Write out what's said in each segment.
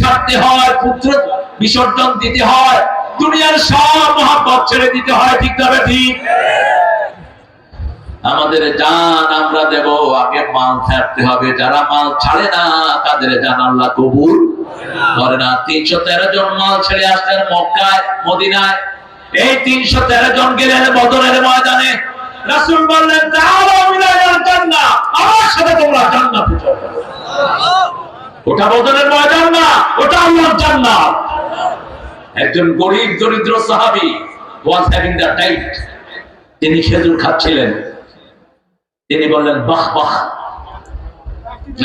ছাড়তে হয়, পুত্র বিসর্জন দিতে হয়, দুনিয়ার সব মহাপত ছেড়ে দিতে হয়, ঠিক তবে ঠিক আমাদের জান আমরা দেব, আগে মাল ছাড়তে হবে, যারা মাল ছাড়ে না, তাদের জান আল্লাহ কবুল করে না। তিনশো তেরো জন মাল ছেড়ে আসলেন মক্কায়, মদিনায়। এই তিনশো তেরো জন গেলেন বদরের ময়দানে। রাসূল বললেন আমার সাথে তোমরা জান্নাতে চলো। ওটা বদরের ময়দান না, ওটা আল্লাহর জান্নাত। একজন গরিব, দরিদ্র সাহাবী ওয়াজ হ্যাভিং দ্য টাইট তিনি খেজুর খাচ্ছিলেন। তিনি বললেন, বাহ বাহ,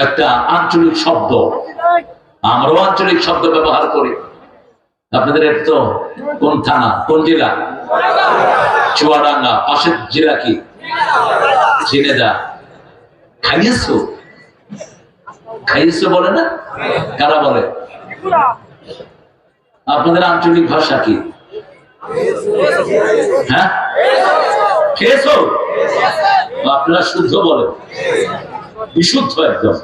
একটা আঞ্চলিক শব্দ। আমরাও আঞ্চলিক শব্দ ব্যবহার করি। আপনাদের তো কোন থানা, কোন জেলা? চুয়াডাঙ্গা, পাশের জেলা কি? ঝিনেদা খাইয়েছো? খাইয়েছো বলে না? কারা বলে? আপনাদের আঞ্চলিক ভাষা কি? হ্যাঁ? আপনারা শুদ্ধ বলেন বিশুদ্ধ একদম।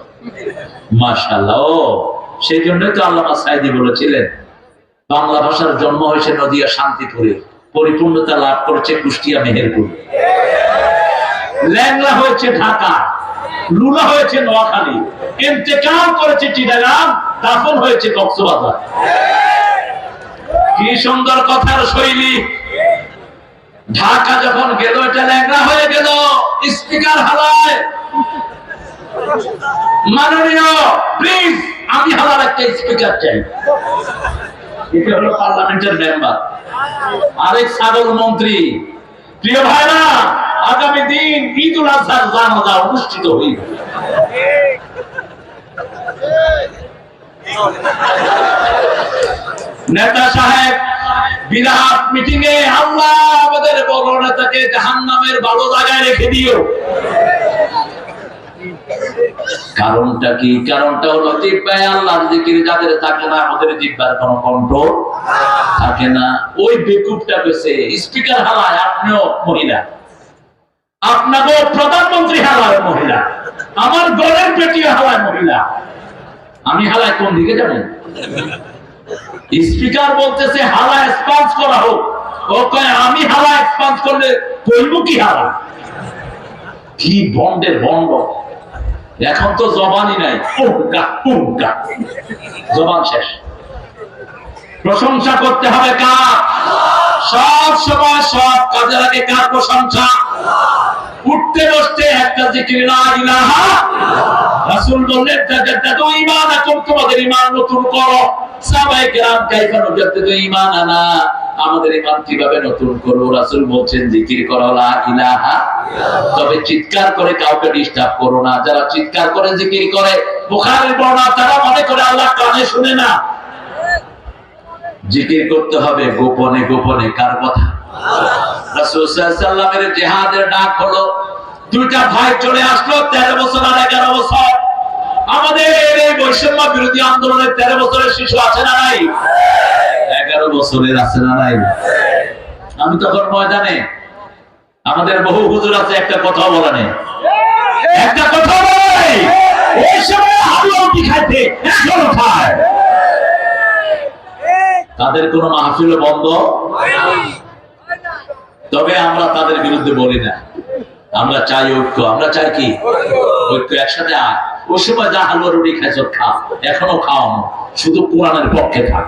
মাশাল্লাহ সেই জন্যই তো আল্লামা সাইদি বলেছিলেন, বাংলা ভাষার জন্ম হয়েছে নদিয়া শান্তিপুরে। পরিপূর্ণতা লাভ করেছে কুষ্টিয়া মেহেরপুর। ল্যাংলা হয়েছে ঢাকা। লুনা হয়েছে নোয়াখালী। ইন্তেকাল করেছে চিটাগাং, দাফন হয়েছে কক্সবাজার। কি সুন্দর কথার শৈলী। ঢাকা যখন গেল, এটা ল্যাংড়া হয়ে গেল। স্পিকার হালায়। মাননীয় প্লিজ আমি হালার একটা স্পিকার চাই। এটা হলো পার্লামেন্টের মেম্বার। আরেক সাগর মন্ত্রী। প্রিয় ভাইরা আগামী দিন ঈদ উল আজহার জানাজা অনুষ্ঠিত হইবে। নেতা সাহেব, বিরাট মিটিং এ আল্লাহ আমাদের বড় নেতাকে জাহান্নামের ভালো জায়গায় রেখে দিও। কারণটা কি? কারণটা হলো জিব্বায় আল্লাহর জিকির, যাদের থাকে না, আমাদের জিব্বার কোনো কন্ট্রোল থাকে না। ওই বেকুবটা কইছে, স্পিকার হালায় আপনিও মহিলা। আপনাকেও প্রধানমন্ত্রী হালায় মহিলা। আমার গড়ের পেটিও হালায় মহিলা। আমি হালায় কোন দিকে যাবেন স্পিকার বলতেছে হালা এক্সপান্স করা হোক। ও কয়, আমি হালা এক্সপান্স করলে কইব কি হালা কি বন্ডের বন্ড? এখন তো জবানই নাই। জবান শেষ। প্রশংসা করতে হবে কার? সব সময় সব কাজের আগে কার প্রশংসা? উঠতে বসতে একটা জিকির ইলাহা রাসূল বললেন তোমাদের ঈমান নতুন করো। আমাদের ঈমান কীভাবে নতুন করব? রাসূল বলছেন, জিকির করো, লা ইলাহা তবে চিৎকার করে কাউকে ডিস্টার্ব করো না। যারা চিৎকার করে, জিকির করে, বুখারীর বর্ণনা তারা মনে করে আল্লাহ কানে শুনে না। জিকির করতে হবে গোপনে গোপনে, কার কথা? রাসূল সাল্লাল্লাহু আলাইহি ওয়াসাল্লামের জিহাদের ডাক হলো, দুইটা ভাই চলে আসলো, তেরো বছর আর এগারো বছর। আমাদের এই বৈষম্য বিরোধী আন্দোলনের তেরো বছরের শিশু আছে না নাই? এগারো বছরের আছে না নাই? আমি তখন ময়দানে, আমাদের বহু হুজুর আছে, একটা কথা বলা নেই। একটা কথা বলে এই সময় হালুয়া রুটি খাইতে খায়। তাদের কোনো মাহফিল বন্ধ? তবে আমরা তাদের বিরুদ্ধে বলি না। আমরা চাই ঐক্য। আমরা চাই কি? ঐক্য একসাথে আয়। ওই সময় যা হালুয়া রুটি খাইছ, খা। এখনও খাওয়ানো শুধু কোরআনের পক্ষে থাক।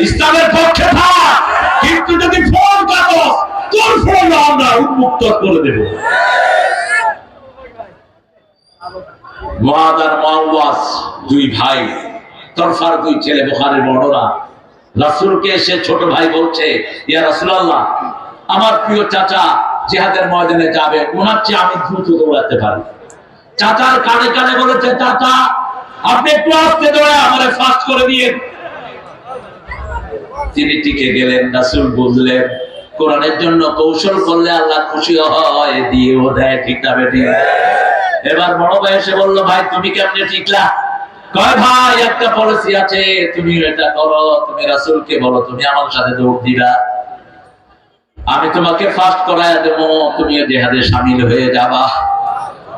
ইসলামের পক্ষে থাক। কিন্তু যদি ফোন কাটো, তোর ফোন আমরা উন্মুক্ত করে দেব। মুআদ আর মুআওয়াজ, দুই ভাই, তরফার দুই ছেলে বুখারীর বর্ণনা। রাসূলকে এসে ছোট ভাই বলছে, ইয়া রাসূলুল্লাহ, আমার প্রিয় চাচা জিহাদের ময়দানে যাবে, ওনার চেয়ে আমি দ্রুত দৌড়াতে পারি। চাচার কানে কানে বলেছে, চাচা, আপনি একটু আস্তে দৌড়ে আমারে ফাস্ট করে দিয়ে তিনি টিকে গেলেন রাসূল বুঝলেন কোরআনের জন্য কৌশল করলে আল্লাহ খুশি হয় দিয়ে ও দেয় ঠিক না এবার বড় ভাই এসে বলল, ভাই, তুমি কেমনে ঠিকলা? একটা পলিসি আছে, তুমি এটা করো, তুমি রাসূলকে বলো, তুমি আমার সাথে দিবা। আমি তোমাকে করায় দেবো, তুমি জেহাদে সামিল হয়ে যাবা।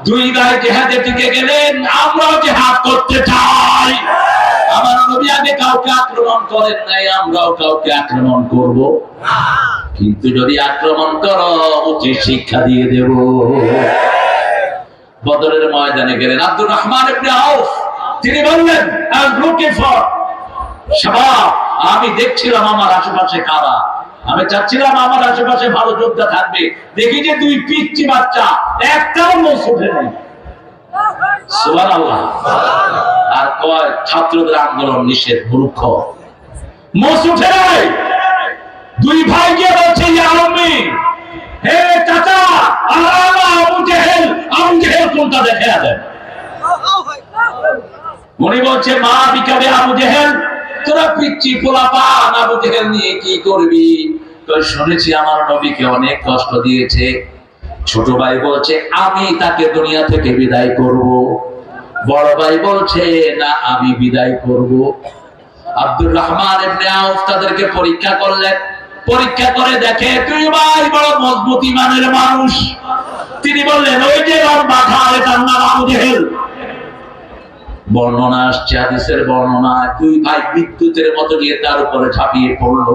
দুই ভাই জেহাদে টিকে গেলেন, আমরাও জেহাদ করতে চাই। আমার নবী আগে কাউকে আক্রমণ করেন নাই, আমরাও কাউকে আক্রমণ করব। কিন্তু যদি আক্রমণ করো, উচিত শিক্ষা দিয়ে দেব। বদরের ময়দানে গেলেন আব্দুর রহমান তিনি বললেন আই আমি দেখছিলাম আমার আশেপাশে কারা। আমি চাচ্ছিলাম আমার আশেপাশে ভালো যোদ্ধা থাকবে। দেখি যে দুই পিচ্ছি বাচ্চা একটাও মোষ ওঠে নাই আর কয়, ছাত্রদের আন্দোলন নিষেধ, মূর্খ। মোষ উঠে নাই। দুই ভাই গিয়ে বলছে, ইয়া আম্মি হে চাচা, আল্লাহ, আবু জেহেল, আবু কোনটা দেখে দেন? উনি বলছে, মা বিকাবে আবু জেহেল? তোরা পিচ্ছি পোলা পান আবু জেহেল নিয়ে কি করবি? শুনেছি আমার নবীকে অনেক কষ্ট দিয়েছে। ছোট ভাই বলছে, আমি তাকে দুনিয়া থেকে বিদায় করব। বড় ভাই বলছে, না, আমি বিদায় করব। আব্দুর রহমান তাদেরকে পরীক্ষা করলেন। পরীক্ষা করে দেখে, তুই ভাই বড় মজবুত ইমানের মানুষ। তিনি বললেন, ওই যে মাথা তার নাম আবু জেহেল। বর্ণনা আসছে, হাদিসের বর্ণনা। দুই ভাই বিদ্যুতের মতো গিয়ে তার উপরে ঝাঁপিয়ে পড়ল।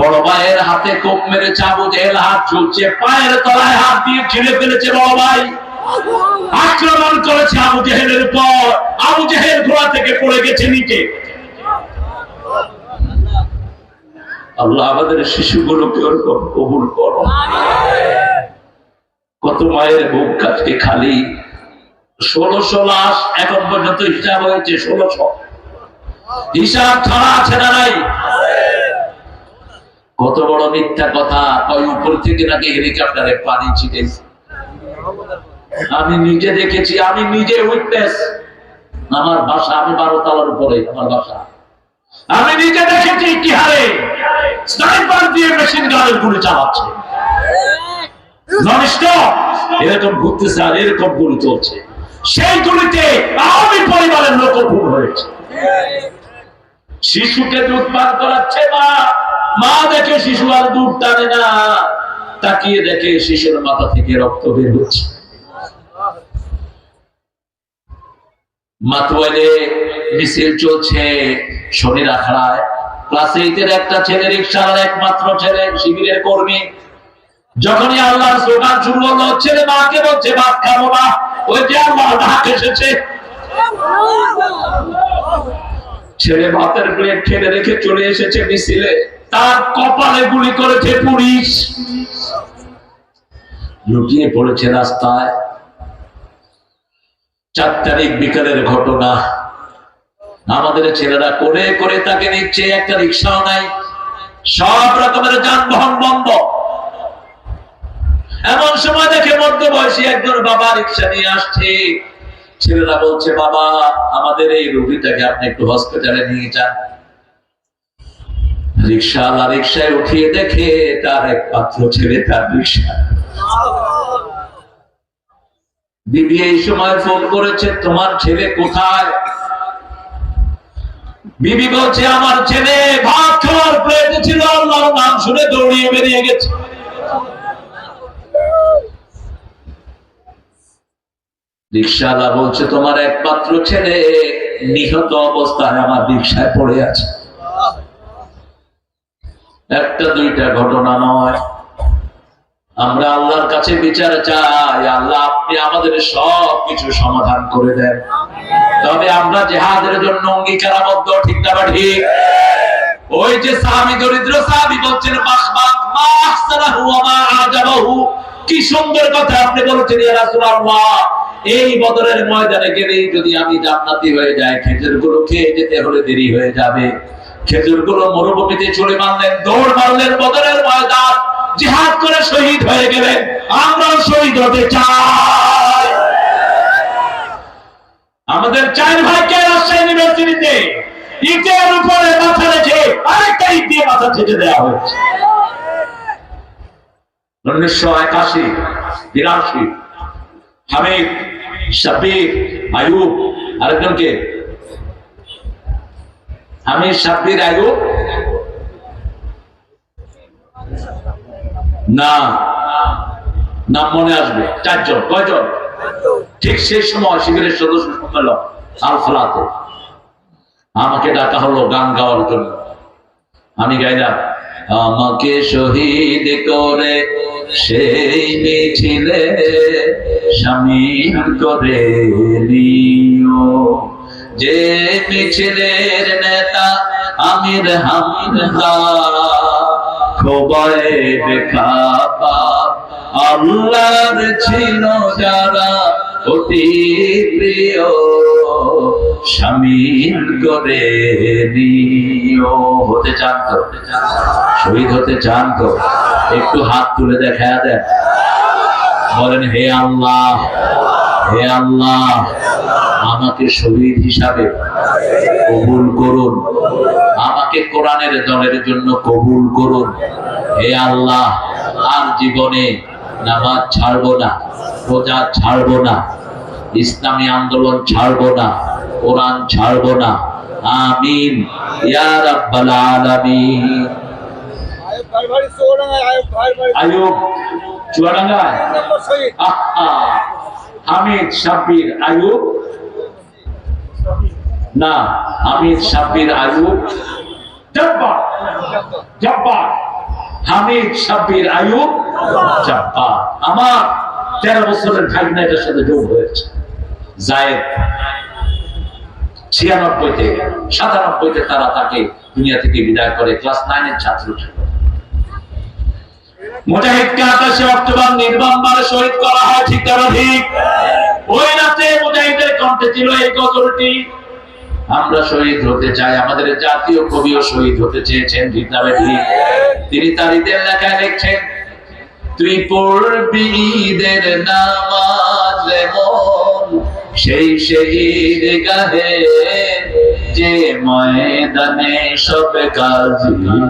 বড় ভাইয়ের হাতে কোপ মেরে চাবু জেল হাত ঝুলছে, পায়ের তলায় হাত দিয়ে ছিঁড়ে ফেলেছে বড় ভাই। আক্রমণ করেছে আবু জেহেলের পর আবু জেহেল ঘোড়া থেকে পড়ে গেছে নিচে। আল্লাহ আমাদের শিশুগুলোকে ওরকম কবুল করো। কত মায়ের বুক কাজকে খালি। লাশ এখন পর্যন্ত হিসাব হয়েছে হিসাব ছাড়া আছে না নাই? কত বড় মিথ্যা কথা ওই উপর থেকে নাকি হেলিকপ্টারে পানি ছিটেছে। আমি নিজে দেখেছি, আমি নিজে উইটনেস আমার বাসা, আমি বারো তলার উপরে, আমার বাসা। আমি নিজে দেখেছি কি হারে স্নাইপার দিয়ে মেশিন গানের গুলি চালাচ্ছে। এরকম ঘুরতেছে আর এরকম গুলি চলছে। সেই গুলিতে আওয়ামী পরিবারের লোক ভুল হয়েছে। শিশুকে দুধ পান করাচ্ছে মা। মা দেখে শিশু আর দুধ টানে না। তাকিয়ে দেখে শিশুর মাথা থেকে রক্ত বের হচ্ছে। মাতুয়ালে মিছিল চলছে শনির আখড়ায় ক্লাস একটা ছেলে রিক্সার একমাত্র ছেলে, শিবিরের কর্মী। যখনই আল্লাহর শুরু হলো, ছেলে মাকে বলছে, ভাত খাব না ছেলে ভাতের প্লেট ফেলে রেখে চলে এসেছে মিছিলে। তার কপালে গুলি করেছে পুলিশ। লুকিয়ে পড়েছে রাস্তায়। চার তারিখ বিকালের ঘটনা। আমাদের ছেলেরা করে করে তাকে নিচ্ছে, একটা রিক্সাও নাই। সব রকমের যানবাহন বন্ধ। এমন সময় দেখে মধ্য বয়সী একজন বাবা রিক্সা নিয়ে আসছে। ছেলেরা বলছে, বাবা, আমাদের এই রোগীটাকে আপনি একটু হসপিটালে নিয়ে যান। রিক্সাওয়ালা রিক্সায় উঠিয়ে দেখে তার একমাত্র ছেলে তার রিক্সা বিবি এই সময় ফোন করেছে, তোমার ছেলে কোথায়? বিবি বলছে, আমার ছেলে ভাত খাওয়ার প্লেটে ছিল, আল্লাহর নাম শুনে দৌড়িয়ে বেরিয়ে গেছে। রিক্সাওয়ালা বলছে, তোমার একমাত্র ছেলে নিহত অবস্থায় আমার রিক্সায় পড়ে আছে। একটা দুইটা ঘটনা নয়। আমরা আল্লাহর কাছে বিচার চাই। আল্লাহ আপনি আমাদের সব কিছু সমাধান করে দেন। তবে আমরা জেহাদের জন্য অঙ্গীকারাবদ্ধ, ঠিক না বা ঠিক? ওই যে সাহাবি, দরিদ্র সাহাবি বলছেন মাখমাক মা আহসানাহু ওয়া মা আজাবাহু। কি সুন্দর কথা আপনি বলেছেন, ইয়া রাসূলুল্লাহ এই বদরের ময়দানে গেলেই যদি আমি জান্নাতি হয়ে যাই খেজুরগুলো খেয়ে যেতে হলে দেরি হয়ে যাবে। খেজুরগুলো মরুভূমিতে চলে মারলেন, দৌড় মারলেন বদরের ময়দান। জিহাদ করে শহীদ হয়ে গেলেন আমরাও শহীদ হতে চাই। আমাদের চার ভাইকে রাজশাহী ইউনিভার্সিটিতে? ইটের উপরে মাথা রেখে আরেকটা ইট দিয়ে মাথা ছেটে দেওয়া হয়েছে। উনিশশো একাশি, বিরাশি হামিদ শাবির আয়ুব, আরেকজনকে? হামিদ শাবির আয়ুব? না। নাম মনে আসবে। চারজন, কয়জন? ঠিক সেই সময় শিবিরের সদস্য সম্মেলন আলফালাতে। আমাকে ডাকা হলো গান গাওয়ার জন্য। আমি গাইলাম, আমাকে শহীদ করে সেই মিছিলে সামিল করে নিও। যে মিছিলের নেতা আমির হামদা খোবায় দেখা আল্লাহর ছিল যারা অতি প্রিয়, সামিল করে নিও। হতে চান তো? শহীদ হতে চান তো? একটু হাত তুলে দেখা দেন। বলেন, হে আল্লাহ হে আল্লাহ, আমাকে শহীদ হিসাবে কবুল করুন। আমাকে কোরআনের দলের জন্য কবুল করুন। হে আল্লাহ, আর জীবনে নামাজ ছাড়বো না, রোজা ছাড়বো না, ইসলামী আন্দোলন ছাড়বো না, কোরআন ছাড়বো না। আমিন। ইয়া রাব্বাল আলামিন। আয়ুব নম্বর হামিদ সাব্বির আয়ুব না হামিদ সাব্বির আয়ুব জব্বার জব্বার। হামিদ আয়ুব জব্বার। আমার তেরো বছরের ভাগনা এটার সাথে যোগ হয়েছে। জায়েদ ছিয়ানব্বইতে সাতানব্বইতে তারা তাকে দুনিয়া থেকে বিদায় করে ক্লাস নাইনের ছাত্র ছিল। মুজাহিদকে আকাশে অক্টোবর নির্মমভাবে শহীদ করা হয়, ঠিক ঠিক। ওই রাতে মুজাহিদের কণ্ঠে ছিল এই গজলটি। আমরা শহীদ হতে চাই, আমাদের জাতীয় কবিও শহীদ হতে চেয়েছেন, ঠিক তিনি তার ঈদের লেখায় লিখছেন ঈদের নামাজ সেই গাহে যে ময়দানে সব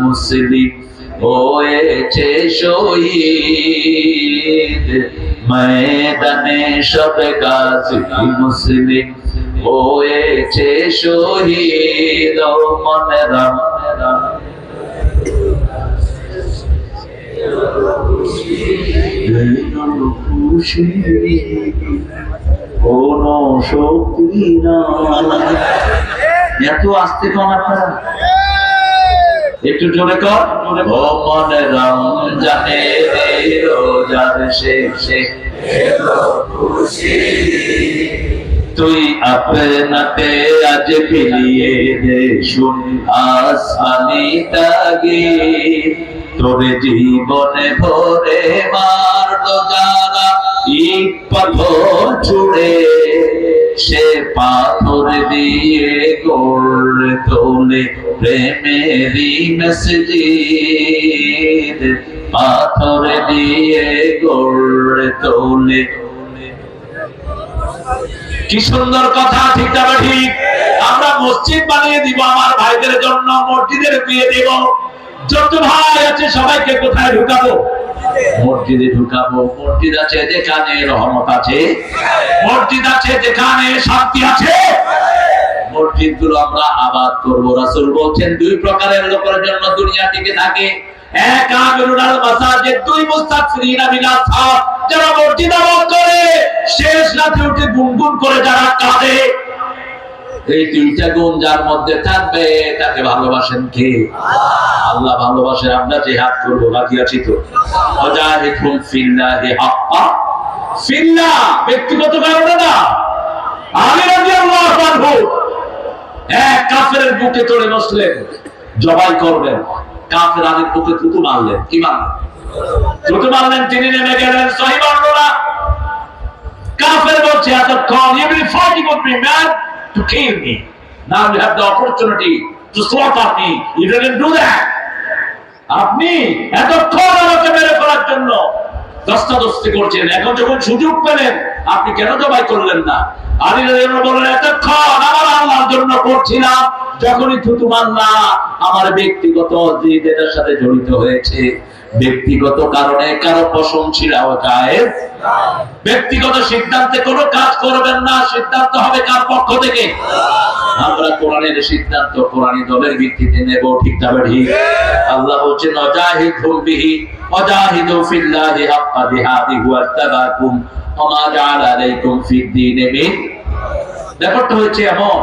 মুসলিম হয়েছে শহীদ। ময়দানে সব গাজী মুসলিম। হয়েছে শহীদ মনে রাম। কোন শক্তি নাই। এত আসতে কম আপনারা। একটু জোরে কর। ও মনে রং জানে রে রোজার শেষে। তুই আপনাতে আজ বিলিয়ে দে শুন আসমানি তাগি। তোর জীবনে ভরে মারলো যারা ইট পাথর ছুড়ে সে পাথর দিয়ে গড়ে তোলে প্রেমেরই মসজিদ। পাথর দিয়ে গড়ে তোলে। কি সুন্দর কথা, ঠিক না ঠিক? আমরা মসজিদ বানিয়ে দিব, আমার ভাইদের জন্য, মসজিদের দিয়ে দিব। যত ভাই আছে, সবাইকে কোথায় ঢুকাবো? মসজিদে ঢুকাবো, মসজিদ আছে যেখানে রহমত আছে। মসজিদ আছে যেখানে শান্তি আছে। মসজিদগুলো আমরা আবাদ করব। রাসূল বলছেন, দুই প্রকারের লোকের জন্য দুনিয়া টিকে থাকে। যারা মসজিদ আবাদ করে, শেষ রাতে উঠে গুনগুন করে যারা কাঁদে। এই তিনটা গুণ যার মধ্যে থাকবে, তাকে ভালোবাসেন কে? আল্লাহ ভালোবাসে আমরা জিহাদ করব, বাকি আছি তো। ব্যক্তিগত কারণে না। এক কাফেরের বুকে চড়ে জবাই কাফের থুতু কি থুতু তিনি নেমে গেলেন কাফের এতক্ষণ to kill me. Now you have the opportunity to slaughter me. You didn't do that. আপনি এতক্ষণ আমাকে মেরে ফেলার জন্য দস্তাদস্তি করছেন। এখন যখন সুযোগ পেলেন, আপনি কেন জবাই করলেন না? আলী বললেন, এতক্ষণ আমার আল্লাহর জন্য করছিলাম, যখনই থুতু মারলা, আমার ব্যক্তিগত জিদ এটার সাথে জড়িত হয়েছে। ব্যক্তিগত কারণে কারও পশম ছিড়াও ব্যক্তিগত সিদ্ধান্তে কোনো কাজ করবেন না, সিদ্ধান্ত হবে কার পক্ষ থেকে? আমরা কোরআনের সিদ্ধান্ত কোরআনী দলের ভিত্তিতে নেব, ঠিক তবে আল্লাহ বিহি, অজাহিদু ফিল্লাহি ওয়া জাআলা আলাইকুম মিন। ব্যাপারটা হচ্ছে এমন,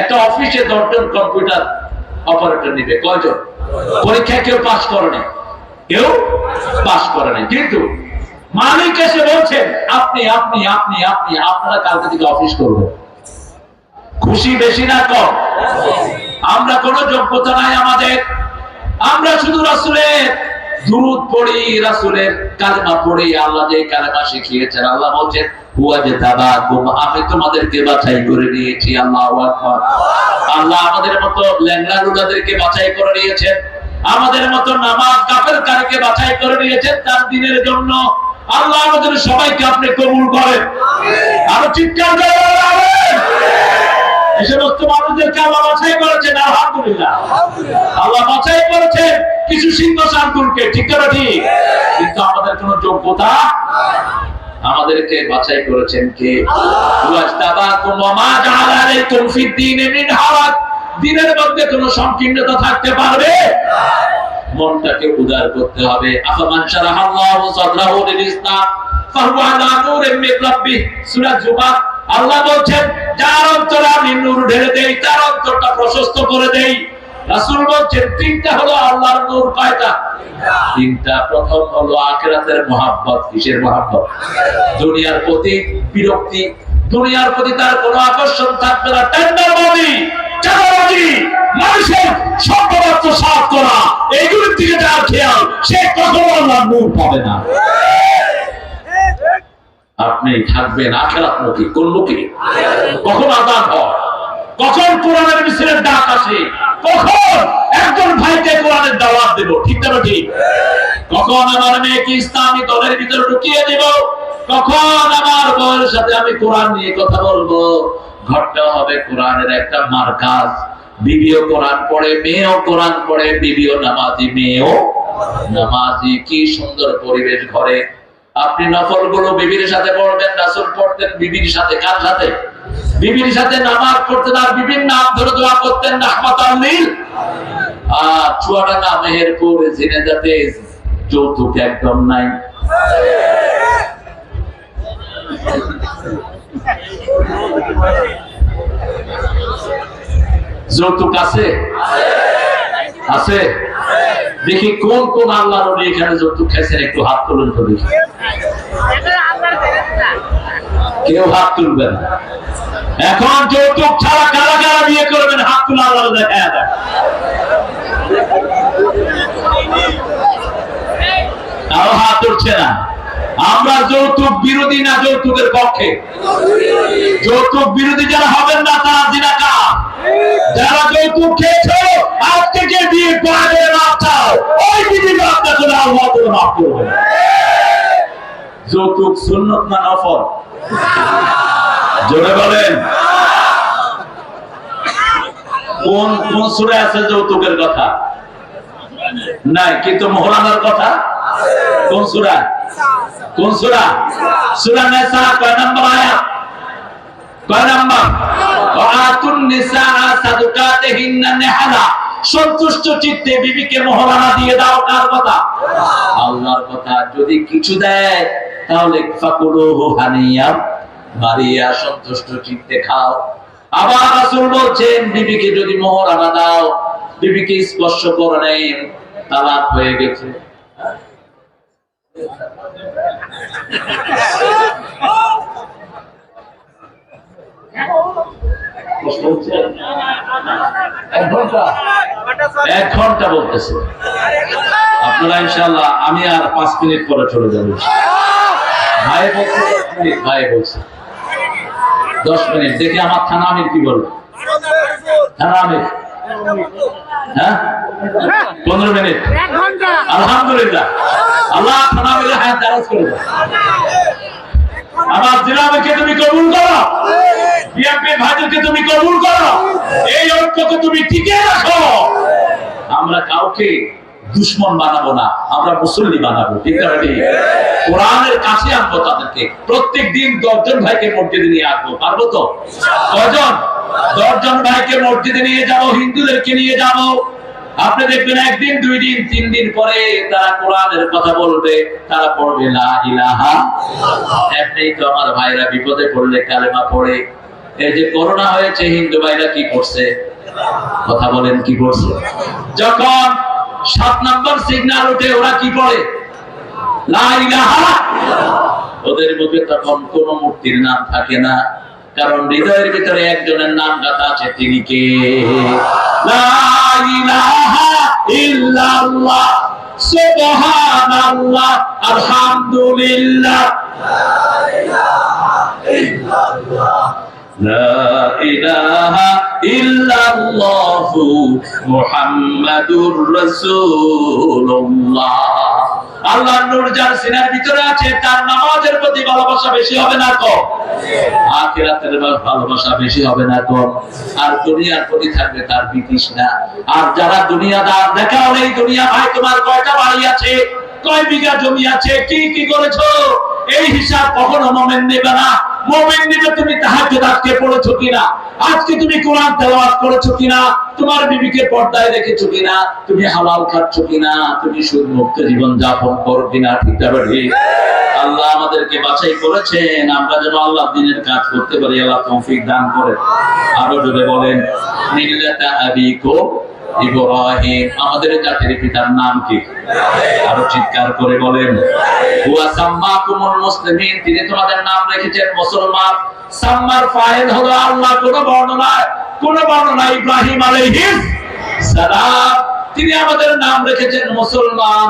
একটা অফিসে দশজন কম্পিউটার অপারেটর নিবে। কয়জন? পরীক্ষায় কেউ পাশ করেনি কেউ পাশ করেনি কিন্তু মালিক এসে বলছেন, আপনি আপনি আপনি আপনি, আপনারা কালকে থেকে অফিস করবেন। খুশি বেশি না কম। আমরা কোনো যোগ্যতা নাই আমাদের। আমরা শুধু রাসূলের দুরূদ পড়ি, রাসূলের কালেমা পড়ি। আল্লাহ যে কালেমা শিখিয়েছেন, আল্লাহ বলছেন, হুয়া যে তাবাকুম আমি তোমাদেরকে বাছাই করে নিয়েছি, আল্লাহু আল্লাহ আমাদের মতো লুলাদেরকে বাছাই করে নিয়েছেন। আমাদের মতো নামাজ কাফের কারকে বাছাই করে নিয়েছেন তার দিনের জন্য। আল্লাহ আমাদের সবাইকে আপনি কবুল করেন। আরও চিৎকার করে বলেন, আমিন। এই সমস্ত মানুষদেরকে আল্লাহ বাছাই করেছেন আলহামদুলিল্লাহ। আল্লাহ বাছাই করেছেন কিছু সিংহ ঠিক না ঠিক? কিন্তু আমাদের কোনো যোগ্যতা? আমাদেরকে বাছাই করেছেন কে? ওয়াজতাবাকুম ওয়া মা জাআলা আলাইকুম ফিদ-দীনি মিন হারাজ দিনের মধ্যে কোনো সংকীর্ণতা থাকতে পারবে? মনটাকে উদার করতে হবে। আফামান সাদরাহু লিল ইসলাম আলা নূরিন মিন সূরা জুমার আল্লাহ যার অন্তরে আমি নূর ঢেলে দেই, তার অন্তরটা প্রশস্ত করে দেই। রাসূল তিনটা হলো আল্লাহর নূর তিনটা। প্রথম হলো আখিরাতের মহাব্বত, কিসের মহাব্বত? দুনিয়ার প্রতি বিরক্তি দুনিয়ার প্রতি তার কোনো আকর্ষণ থাকবে না। টেন্ডারবাজি, চাঁদাবাজি, মানুষের সম্পদার্থ সাফ করা এইগুলোর দিকে যার খেয়াল, সে কখনো পাবে না। আপনি থাকবেন আখেরাত মুখী, কোন মুখী? কখন আদান হয় কখন কোরআনের মিছিলের ডাক আসে? কখন একজন ভাইকে কোরআনের দাওয়াত দেব? ঠিক না ঠিক? কখন আমার মেয়েকে ইসলামী দলের ভিতরে ঢুকিয়ে দেব? কখন আমার বউয়ের সাথে আমি কোরআন নিয়ে কথা বলব। ঘরটা হবে কোরআনের একটা মার্কাজ। বিবিও কোরআন পড়ে, মেয়েও কোরআন পড়ে, বিবিও নামাজি, মেয়েও নামাজি। কি সুন্দর পরিবেশ ঘরে। আপনি নফলগুলো বিবির সাথে পড়বেন, রাসুল পড়তেন বিবির সাথে, কার সাথে? বিবির সাথে নামাজ পড়তেন আর বিবির নাম ধরে দোয়া করতেন, রাহমাত আল্লিল আর চুয়াডাঙ্গা মেহেরপুর জিনেদাতে যৌতুক একদম নাই। যৌতুক আছে? আছে? দেখি কোন কোন আল্লাহ নবী এখানে যৌতুক খাইছেন, একটু হাত তুলুন তো দেখি। কেউ হাত তুলবেন না। এখন যৌতুক ছাড়া কারা কারা বিয়ে করবেন? হাত তুলে আল্লাহ দেখা দেয় তাও হাত উঠছে না। আমরা যৌতুক বিরোধী না যৌতুকের পক্ষে? যৌতুক বিরোধী যারা হবেন না, তারা জিনাকা যারা যৌতুক খেয়েছো আজ থেকে বিয়ে মাপ চাও। ওই মাপ না করে আল্লাহ মাফ করবে। যৌতুক সুন্নত না নফল? জোরে বলেন। কোন কোন সুরে আছে যৌতুকের কথা? নাই, কিন্তু মোহরানার কথা? কোন সুরা? কোন সুরা? সুরা নেসা কয় নম্বর আয়াত? কয় নম্বর? ওয়াতুন নিসা সাদুকাতিহিন্না নিহালা। সন্তুষ্ট চিত্তে বিবিকে মোহরানা দিয়ে দাও, কার কথা? আল্লাহর কথা। যদি কিছু দেয়, তাহলে ফাকুলুহু হানিয়া মারিয়া সন্তুষ্ট চিত্তে খাও। আবার রাসূল বলছেন, বিবিকে যদি মোহরানা দাও, বিবিকে স্পর্শ করে নেই তালাক হয়ে গেছে? এক ঘণ্টা বলতেছে। আপনারা ইনশাল্লাহ আমি আর পাঁচ মিনিট পরে চলে যাব। ভাই বলছে ভাই বলছে। দশ মিনিট, দেখি আমার থানা আমির কি বলব থানা আমির। হ্যাঁ? পনেরো মিনিট। আলহামদুলিল্লাহ। আল্লাহ থানা মিলে হায়াত দারাজ করে আমার জিলামকে তুমি কবুল করো। বিএনপি ভাইদেরকে তুমি কবুল করো। এই ঐক্যকে তুমি টিকে রাখো। আমরা কাউকে দুশ্মন বানাবো না, আমরা মুসল্লি বানাবো, ঠিক না কোরআনের কাছে আনব তাদেরকে। প্রত্যেক দিন দশজন ভাইকে মসজিদে নিয়ে আসব, পারব তো? কজন দশজন ভাইকে মসজিদে নিয়ে যাব, হিন্দুদেরকে নিয়ে যাব। আপনি দেখবেন একদিন, দুই দিন, তিন দিন পরে তারা কোরআনের কথা বলবে, তারা পড়বে, লা ইলাহা এমনি তো আমার ভাইরা বিপদে পড়লে কালেমা পড়ে। এই যে করোনা হয়েছে, হিন্দু ভাইরা কি করছে? কথা বলেন, কি করছে? যখন সাত নম্বর সিগন্যাল উঠে, ওরা কি পড়ে ওদের মুখে তখন কোন মূর্তির নাম থাকে না, কারণ হৃদয়ের ভিতরে একজনের নাম গাথা আছে, তিনি কে? আলহামদুলিল্লাহ। لا إله إلا الله محمد رسول الله আল্লাহ নূর যার সিনার ভিতরে আছে তার নামাজের প্রতি ভালোবাসা বেশি হবে না কম আখিরাতের ভালোবাসা বেশি হবে না কম আর দুনিয়ার প্রতি থাকবে তার বিতৃষ্ণা আর যারা দুনিয়াদার দেখাও এই দুনিয়া ভাই তোমার কয়টা বাড়ি আছে কয় বিঘা জমি আছে? কি কি করেছ? এই হিসাব কখনো মোমেন নেবে না। মোমেন নেবে তুমি তাহাজ্জুদ আজকে পড়েছো কিনা? আজকে তুমি কোরআন তেলাওয়াত করেছ কিনা? তোমার বিবিকে পর্দায় রেখেছো কিনা? তুমি হালাল খাচ্ছ কিনা? তুমি সুদ মুক্ত জীবন যাপন করো কিনা? ঠিক ঠিক আল্লাহ আমাদেরকে বাছাই করেছেন। আমরা যেন আল্লাহ দিনের কাজ করতে পারি, আল্লাহ তৌফিক দান করেন। আরও যদি বলেন, মিল্লাতা আবিকুম ইব্রাহিম, আমাদের জাতির পিতার নাম কি? আরও চিৎকার করে বলেন, হুয়া সাম্মাকুমুল মুসলিমিন তিনি তোমাদের নাম রেখেছেন মুসলমান। সাম্মার ফাইল হলো আল্লাহ, কোন বর্ণনায়, কোন বর্ণনা ইব্রাহিম আলাইহিস সালাম। তিনি আমাদের নাম রেখেছেন মুসলমান,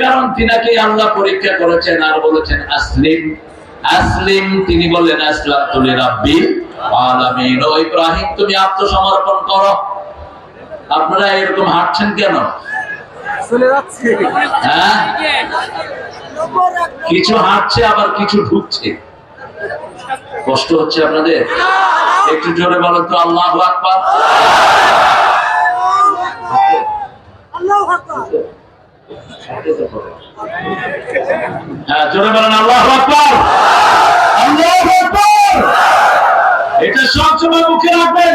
কারণ তিনাকে আল্লাহ পরীক্ষা করেছেন আর বলেছেন, আসলিম আসলিম তিনি বললেন আসলাম তুলি রাব্বিল আলামিন ও ইব্রাহিম, তুমি আত্মসমর্পণ করো। আপনারা এরকম হাঁটছেন কেন? হ্যাঁ? কিছু হাঁটছে আবার কিছু ঢুকছে। কষ্ট হচ্ছে আপনাদের? একটু জোরে বলেন তো আল্লাহ আকবার। হ্যাঁ জোরে বলেন আল্লাহ আকবার। আল্লাহ আকবার। এটা সবসময় মুখে রাখবেন।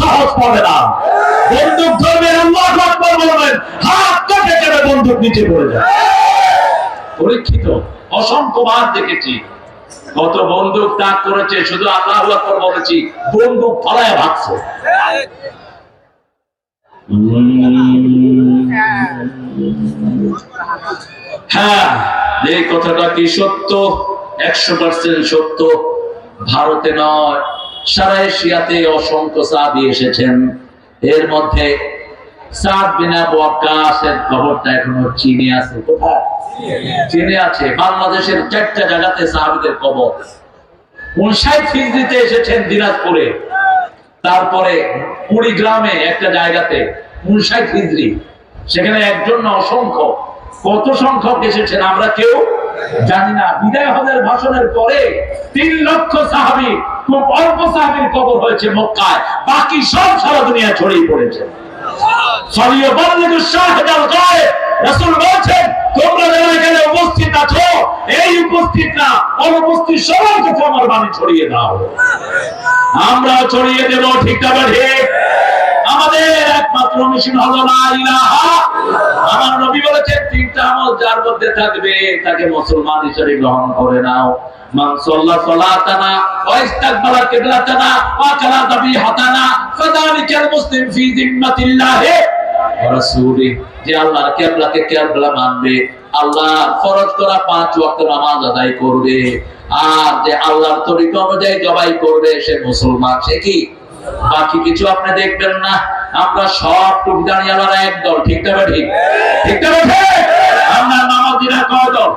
সহজ পড়ে না। বন্দুক বলবেন, হাত কাটে কেটে বন্দুক নিচে পড়ে যায়। পরীক্ষিত, অসংখ্য বার দেখেছি। কত বন্দুক তাক করেছে, শুধু আল্লাহ আকবার বলেছি, বন্দুক ফলায় ভাগছে। হ্যাঁ এই কথাটা কি সত্য? একশো পার্সেন্ট সত্য। ভারতে নয় সারা এশিয়াতে অসংখ্য সাহাবি এসেছেন। এর মধ্যে সাদ বিনা ওয়াক্কাসের খবরটা এখনও চীনে আছে। কোথায়? চীনে আছে। বাংলাদেশের চারটা জায়গাতে সাহাবিদের কবর। উনষাট এসেছেন দিনাজপুরে। তারপরে কুড়িগ্রামে একটা জায়গাতে উনষাট হিজড়ি। সেখানে একজন অসংখ্য। কত সংখ্যক এসেছেন? আমরা কেউ বিদায় হজের ভাষণের পরে তিন লক্ষ সাহাবি, খুব অল্প সাহাবির কবর হয়েছে মক্কায়। বাকি সব সারা দুনিয়া ছড়িয়ে পড়েছে। আমার ছড়িয়ে দেব, ঠিক ঠিক আমাদের একমাত্র মিশন হলো না আমার নবী বলেছেন, তিনটা আমল যার মধ্যে থাকবে, তাকে মুসলমান হিসেবে গ্রহণ করে নাও। আল্লাহ করা পাঁচ ওয়াক্ত আর যে আল্লাহর তরিকা অনুযায়ী জবাই করবে, সে মুসলমান, সে কি? বাকি কিছু আপনি দেখবেন না। আমরা সব দাঁড়িয়ে আলাদা একদল ঠিক না বা ঠিক? ঠিক না বা ঠিক? আমরা নামাজিরা কয় দল?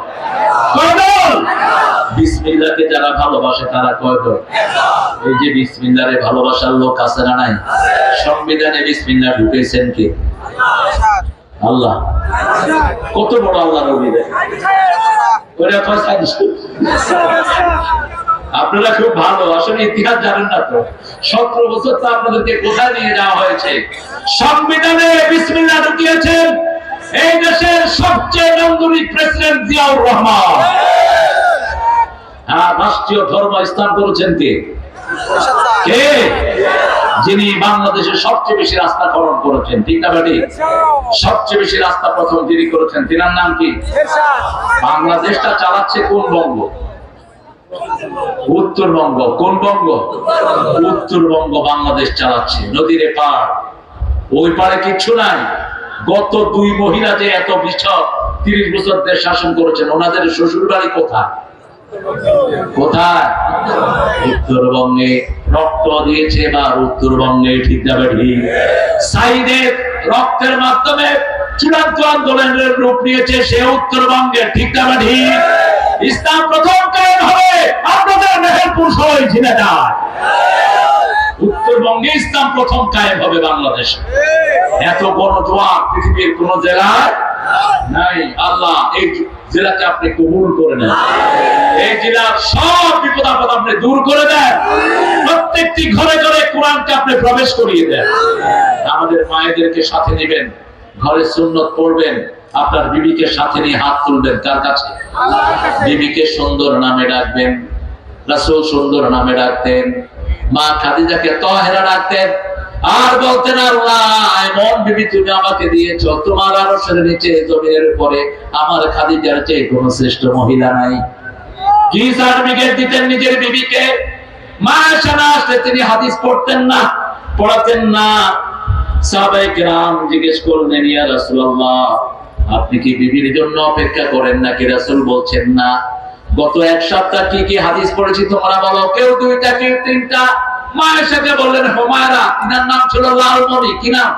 কয় দল? বিসমিল্লাহকে যারা ভালোবাসে তারা কয় দল? এই যে বিসমিল্লাহরে ভালোবাসার লোক আছে না নাই? সংবিধানে বিসমিল্লাহ ঢুকেছেন কে? আল্লাহ। কত বড় আল্লাহ। ওরা সাইন্স আপনারা খুব ভালো আসলে ইতিহাস জানেন না তো। সতেরো বছর তো আপনাদেরকে কোথায় নিয়ে যাওয়া হয়েছে? সংবিধানে বিসমিল্লাহ ঢুকিয়েছেন এই দেশের সবচেয়ে নান্দনিক প্রেসিডেন্ট জিয়াউর রহমান। হ্যাঁ রাষ্ট্রীয় ধর্ম স্থান করেছেন কে? কে? যিনি বাংলাদেশের সবচেয়ে বেশি রাস্তা খনন করেছেন ঠিক না বাড়ি সবচেয়ে বেশি রাস্তা প্রথম যিনি করেছেন তিনার নাম কি? বাংলাদেশটা চালাচ্ছে কোন বঙ্গ? উত্তরবঙ্গ, কোন বঙ্গ? উত্তরবঙ্গ বাংলাদেশ চালাচ্ছে, নদীর পার ওই পারে কিচ্ছু নাই। গত দুই মহিলা যে এত বিশপ তিরিশ বছর দেশ শাসন করেছেন, ওনাদের শ্বশুর বাড়ি কোথায়? কোথায়? উত্তরবঙ্গে। রক্ত দিয়েছে চূড়ান্ত আন্দোলনের রূপ নিয়েছে সে উত্তরবঙ্গে, ঠিক যাবে ঠিক? ইসলাম প্রথম কায়ন হবে, আপনাদের মেহেরপুর সবাই ঝিনে উত্তরবঙ্গে ইসলাম প্রথম কায়েম হবে বাংলাদেশে। এত বড় জোয়ার পৃথিবীর কোন জেলায় নাই। আল্লাহ, এই জেলাকে আপনি কবুল করে নেন। এই জেলার সব বিপদ আপদ আপনি দূর করে দেন। প্রত্যেকটি ঘরে ঘরে কোরআনকে আপনি প্রবেশ করিয়ে দেন। আমাদের মায়েদেরকে সাথে নেবেন। ঘরে সুন্নত পড়বেন, আপনার বিবিকে সাথে নিয়ে হাত তুলবেন, কার কাছে? বিবিকে সুন্দর নামে ডাকবেন, রাসূল সুন্দর নামে ডাকতেন, মা খাদিজাকে তহেরা ডাকতেন, আর বলতেন বিবি তুমি আমাকে দিয়েছ, তোমার নিচে, জমিনের উপরে, আমার খাদিজার চেয়ে কোনো শ্রেষ্ঠ মহিলা নাই। কি সার্টিফিকেট দিতেন নিজের বিবিকে? মা সেনা আসলে তিনি হাদিস পড়তেন না, পড়াতেন না। আপনি কি বিবির জন্য অপেক্ষা করেন নাকি বলছেন না? গত এক সপ্তাহ কি কি হাদিস পড়েছি তোমরা বলো। কেউ দুইটা, কেউ তিনটা। মায়ের সাথে বললেন, হোমায়রা, তিনার নাম ছিল লালমণি। কি নাম?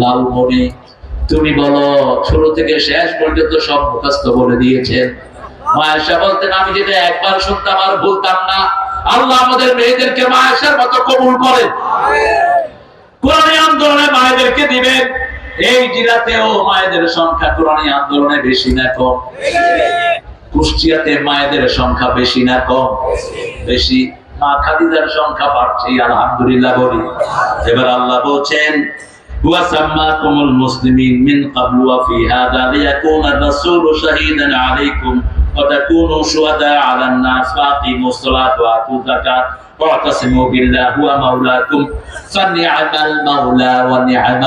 লালমণি। তুমি বলো শুরু থেকে শেষ পর্যন্ত সব মুখস্থ বলে দিয়েছেন। মায়েশা বলতেন, আমি যেটা একবার শুনতাম আর ভুলতাম না। আল্লাহ আমাদের মেয়েদেরকে মায়েশার মতো কবুল করেন। কোরআনী আন্দোলনে মায়েদেরকে দিবেন এই জেলাতেও মায়েদের সংখ্যা কোরআনী আন্দোলনে বেশি না কম কুষ্টিয়াতে মায়েদের সংখ্যা বেশি না কম বেশি মা খাদিজার সংখ্যা বাড়ছে আলহামদুলিল্লাহ বলি এবার আল্লাহ বলছেন وسماكم المسلمين من قبل وفي هذا ليكون الرسول شهيدا عليكم وتكونوا شهداء على الناس فاقيموا الصلاة وآتوا الزكاة واعتصموا بالله هو مولاكم فنعم المولى ونعم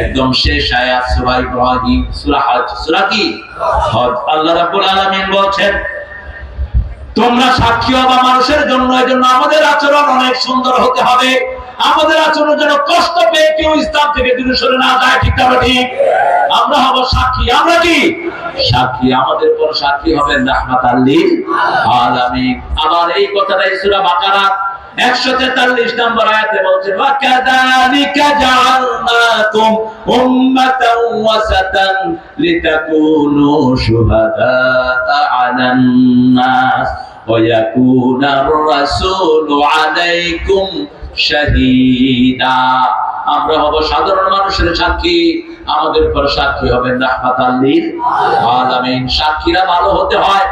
একদম শেষ আয়াত সূরা ইব্রাহিম সূরা হজ সূরা কি হজ আল্লাহ রাব্বুল আলামিন বলছেন তোমরা সাক্ষী হবা মানুষের জন্য এই জন্য আমাদের আচরণ অনেক সুন্দর হতে হবে আমাদের আচরণ যেন কষ্ট পেয়ে কেউ ইসলাম থেকে দূরে সরে না যায়, ঠিক তারা ঠিক? আমরা হব সাক্ষী। আমরা কি? সাক্ষী। আমাদের কোন সাক্ষী হবেন রাহমাত আল্লি আবার এই কথাটা ইসুরা বাকারা একশো তেতাল্লিশ নম্বর আমরা হব সাধারণ মানুষের সাক্ষী। আমাদের পর সাক্ষী হবেন রাহমাত আলামিন। সাক্ষীরা ভালো হতে হয়,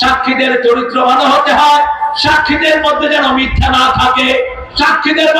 সাক্ষীদের চরিত্র ভালো হতে হয়, সাক্ষীদের মধ্যে যেন মিথ্যা না থাকে, সাক্ষীদের